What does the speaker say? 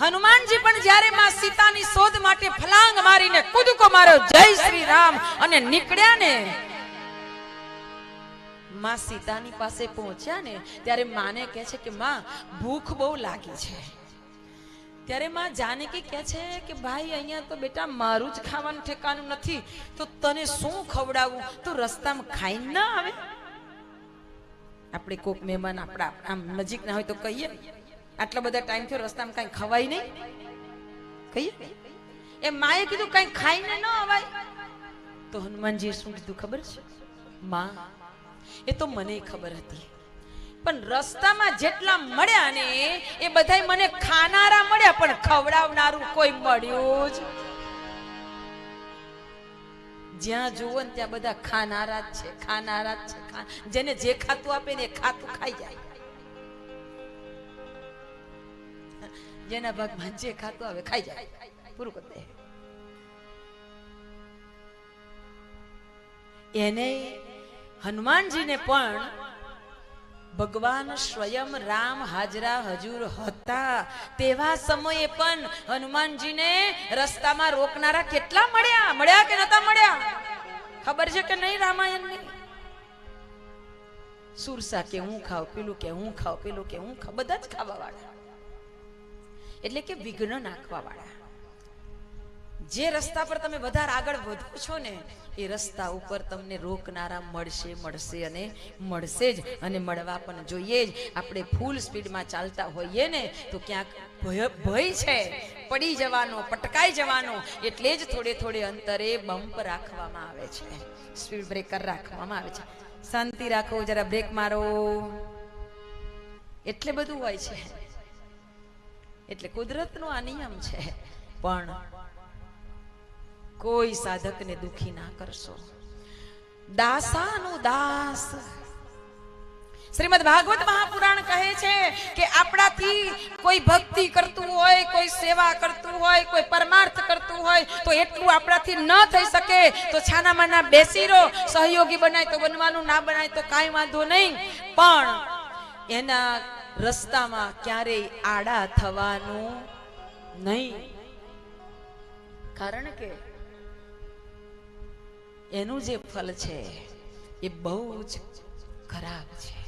હનુમાનજી પણ જ્યારે માં સીતાની શોધ માટે ફલાંગ મારીને કૂદકો માર્યો, જય શ્રી રામ, અને નીકળ્યા ને, માં સીતાની પાસે પહોંચ્યા ને, ત્યારે માને કહે છે કે, માં, ભૂખ બહુ લાગી છે. ત્યારે માં જાનકી કહે છે કે, ભાઈ, અહીંયા તો બેટા મારું જ ખાવાનું ઠેકાનું નથી, તો તને શું ખવડાવું? તો રસ્તામાં ખાઈને ના આવે? આપણે કોક મહેમાન આપણા આમ નજીક ના હોય તો કહીએ. આટલા બધા ટાઈમ થયો, રસ્તામાં કાંઈ ખવાય નહીં. કહીએ? એ માએ કીધું, કઈ ખાઈને ન અવાય. તો હનુમાનજીએ શું કીધું ખબર છે? માં, એ તો મને ખબર હતી. પણ રસ્તામાં જેટલા મળ્યા ને, એ બધાય મને ખાનારા મળ્યા, પણ ખવડાવનારું કોઈ મળ્યું જ જ્યાં જુઓ ને ત્યાં બધા ખાનારા જ છે, ખાનારા જ છે જેને જે ખાતું આપે ને એ ખાતું ખાઈ જાય. જેના ભાગમાં જે ખાતું આવે ખાઈ જાય. પૂરું કરી દે. એને હનુમાનજીને પણ ભગવાન સ્વયં રામ હાજરા હજુર હતા. તેવા સમયે પણ હનુમાનજીને રસ્તામાં રોકનારા કેટલા મળ્યા? મળ્યા કે નતા મળ્યા? ખબર છે કે નહીં રામાયણની? સુરસા કે હું ખાવ પેલું કે હું ખાવ પેલું કે હું ખાવ બધા જ ખાવા વાળા એટલે કે વિઘ્ન નાખવા વાળા જે રસ્તા પર તમે વધારે આગળ વધો છો ને, એ રસ્તા ઉપર તમને રોકનારા મળશે મળશે અને મળશે જ. અને મળવા પણ જોઈએ જ. આપણે ફૂલ સ્પીડમાં ચાલતા હોઈએ ને, તો ક્યાંક ભય ભય છે. પડી જવાનો, પટકાઈ જવાનો, એટલે જ થોડે થોડે અંતરે બમ્પ રાખવામાં આવે છે. સ્પીડ બ્રેકર રાખવામાં આવે છે. શાંતિ રાખો, જરા બ્રેક મારો. એટલે બધું હોય છે. એટલે કુદરતનો આ નિયમ છે. પણ કોઈ સાધકને દુખી ના કરશો. દાસાનું દાસ શ્રીમદ ભાગવત મહાપુરાણ કહે છે કે આપણાથી કોઈ ભક્તિ કરતું હોય, કોઈ સેવા કરતું હોય, કોઈ પરમાર્થ કરતું હોય, તો એટલું આપણાથી ન થઈ શકે. તો છાનામાના બેસી રહો સહયોગી બનાય તો બનવાનું, ના બનાય તો કાંઈ વાંધો નહીં. પણ એના રસ્તામાં ક્યારેય આડા થવાનું નહીં. કારણ કે એનું જે ફલ છે એ બહુ જ ખરાબ છે.